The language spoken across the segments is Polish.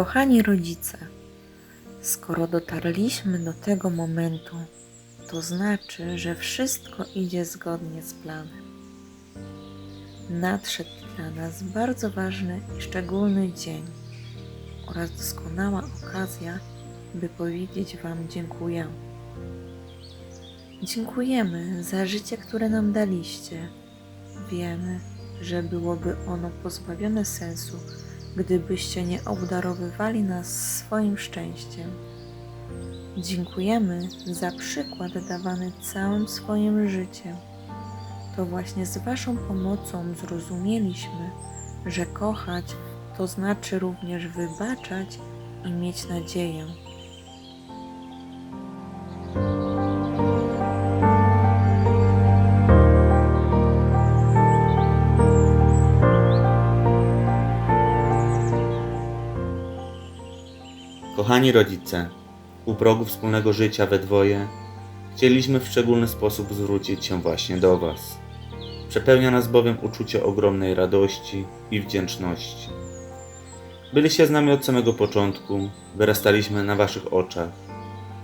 Kochani rodzice, skoro dotarliśmy do tego momentu, to znaczy, że wszystko idzie zgodnie z planem. Nadszedł dla nas bardzo ważny i szczególny dzień oraz doskonała okazja, by powiedzieć Wam dziękuję. Dziękujemy za życie, które nam daliście. Wiemy, że byłoby ono pozbawione sensu, gdybyście nie obdarowywali nas swoim szczęściem. Dziękujemy za przykład dawany całym swoim życiem. To właśnie z Waszą pomocą zrozumieliśmy, że kochać to znaczy również wybaczać i mieć nadzieję. Kochani rodzice, u progu wspólnego życia we dwoje chcieliśmy w szczególny sposób zwrócić się właśnie do Was. Przepełnia nas bowiem uczucie ogromnej radości i wdzięczności. Byliście z nami od samego początku, wyrastaliśmy na Waszych oczach.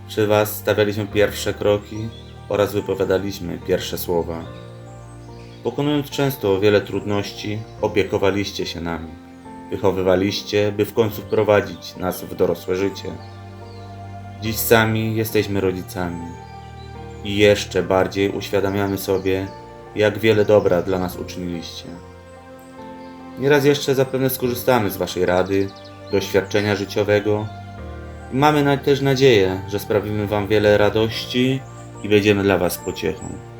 Przy Was stawialiśmy pierwsze kroki oraz wypowiadaliśmy pierwsze słowa. Pokonując często wiele trudności, opiekowaliście się nami. Wychowywaliście, by w końcu wprowadzić nas w dorosłe życie. Dziś sami jesteśmy rodzicami i jeszcze bardziej uświadamiamy sobie, jak wiele dobra dla nas uczyniliście. Nieraz jeszcze zapewne skorzystamy z Waszej rady, doświadczenia życiowego i mamy też nadzieję, że sprawimy Wam wiele radości i będziemy dla Was pociechą.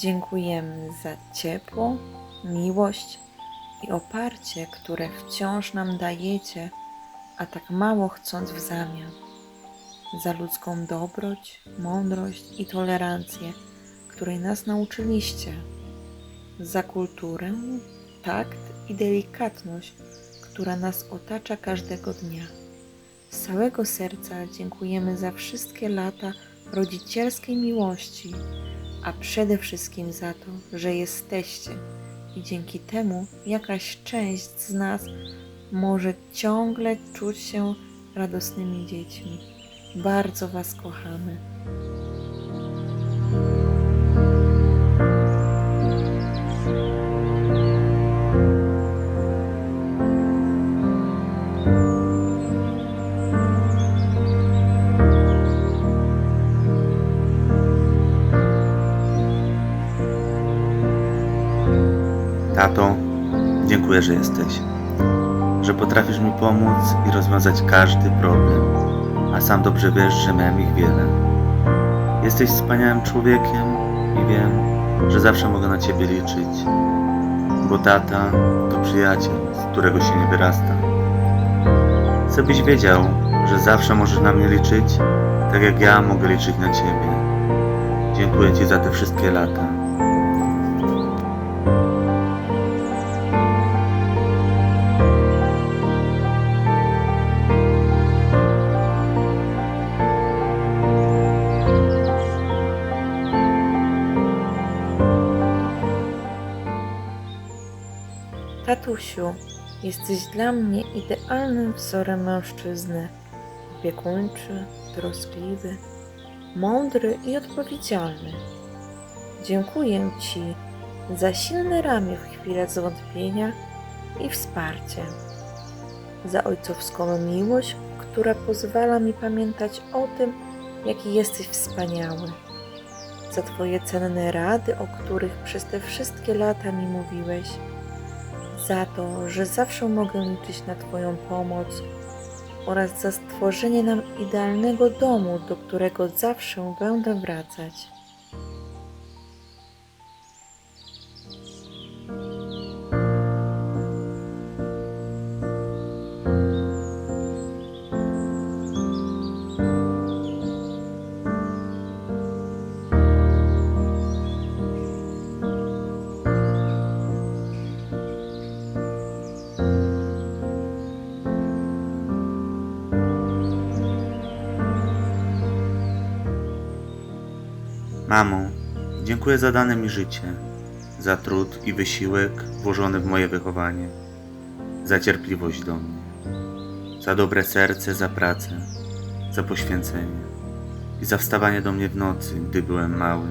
Dziękujemy za ciepło, miłość i oparcie, które wciąż nam dajecie, a tak mało chcąc w zamian. Za ludzką dobroć, mądrość i tolerancję, której nas nauczyliście. Za kulturę, takt i delikatność, która nas otacza każdego dnia. Z całego serca dziękujemy za wszystkie lata rodzicielskiej miłości, a przede wszystkim za to, że jesteście i dzięki temu jakaś część z nas może ciągle czuć się radosnymi dziećmi. Bardzo Was kochamy. Tato, dziękuję, że jesteś. Że potrafisz mi pomóc i rozwiązać każdy problem, a sam dobrze wiesz, że miałem ich wiele. Jesteś wspaniałym człowiekiem i wiem, że zawsze mogę na ciebie liczyć, bo tata to przyjaciel, z którego się nie wyrasta. Chcę byś wiedział, że zawsze możesz na mnie liczyć, tak jak ja mogę liczyć na ciebie. Dziękuję ci za te wszystkie lata. Tatusiu, jesteś dla mnie idealnym wzorem mężczyzny. Opiekuńczy, troskliwy, mądry i odpowiedzialny. Dziękuję Ci za silne ramię w chwilę zwątpienia i wsparcie. Za ojcowską miłość, która pozwala mi pamiętać o tym, jaki jesteś wspaniały. Za Twoje cenne rady, o których przez te wszystkie lata mi mówiłeś za to, że zawsze mogę liczyć na Twoją pomoc oraz za stworzenie nam idealnego domu, do którego zawsze będę wracać. Mamo, dziękuję za dane mi życie, za trud i wysiłek włożony w moje wychowanie, za cierpliwość do mnie, za dobre serce, za pracę, za poświęcenie i za wstawanie do mnie w nocy, gdy byłem mały.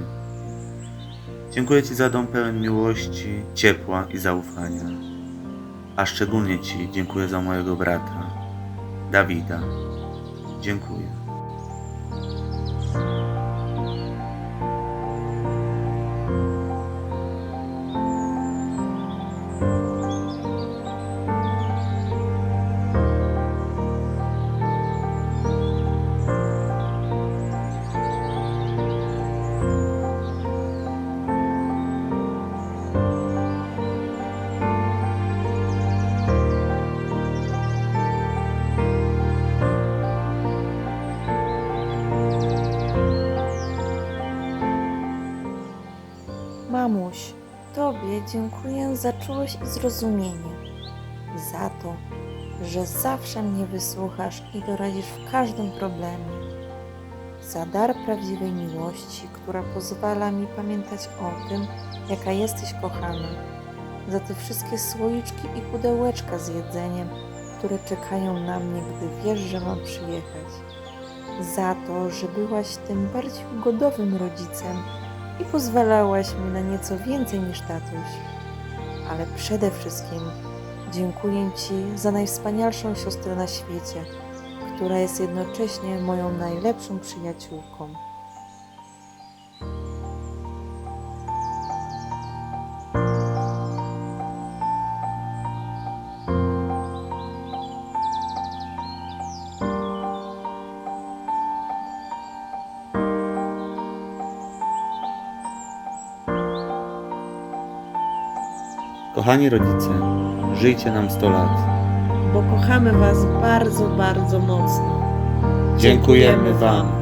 Dziękuję Ci za dom pełen miłości, ciepła i zaufania. A szczególnie Ci dziękuję za mojego brata, Dawida. Dziękuję. Mamuś, Tobie dziękuję za czułość i zrozumienie, za to, że zawsze mnie wysłuchasz i doradzisz w każdym problemie, za dar prawdziwej miłości, która pozwala mi pamiętać o tym, jaka jesteś kochana, za te wszystkie słoiczki i pudełeczka z jedzeniem, które czekają na mnie, gdy wiesz, że mam przyjechać, za to, że byłaś tym bardziej ugodowym rodzicem, i pozwalałaś mi na nieco więcej niż tatuś. Ale przede wszystkim dziękuję Ci za najwspanialszą siostrę na świecie, która jest jednocześnie moją najlepszą przyjaciółką. Kochani rodzice, żyjcie nam 100 lat. bo kochamy Was bardzo, bardzo mocno. Dziękujemy Wam.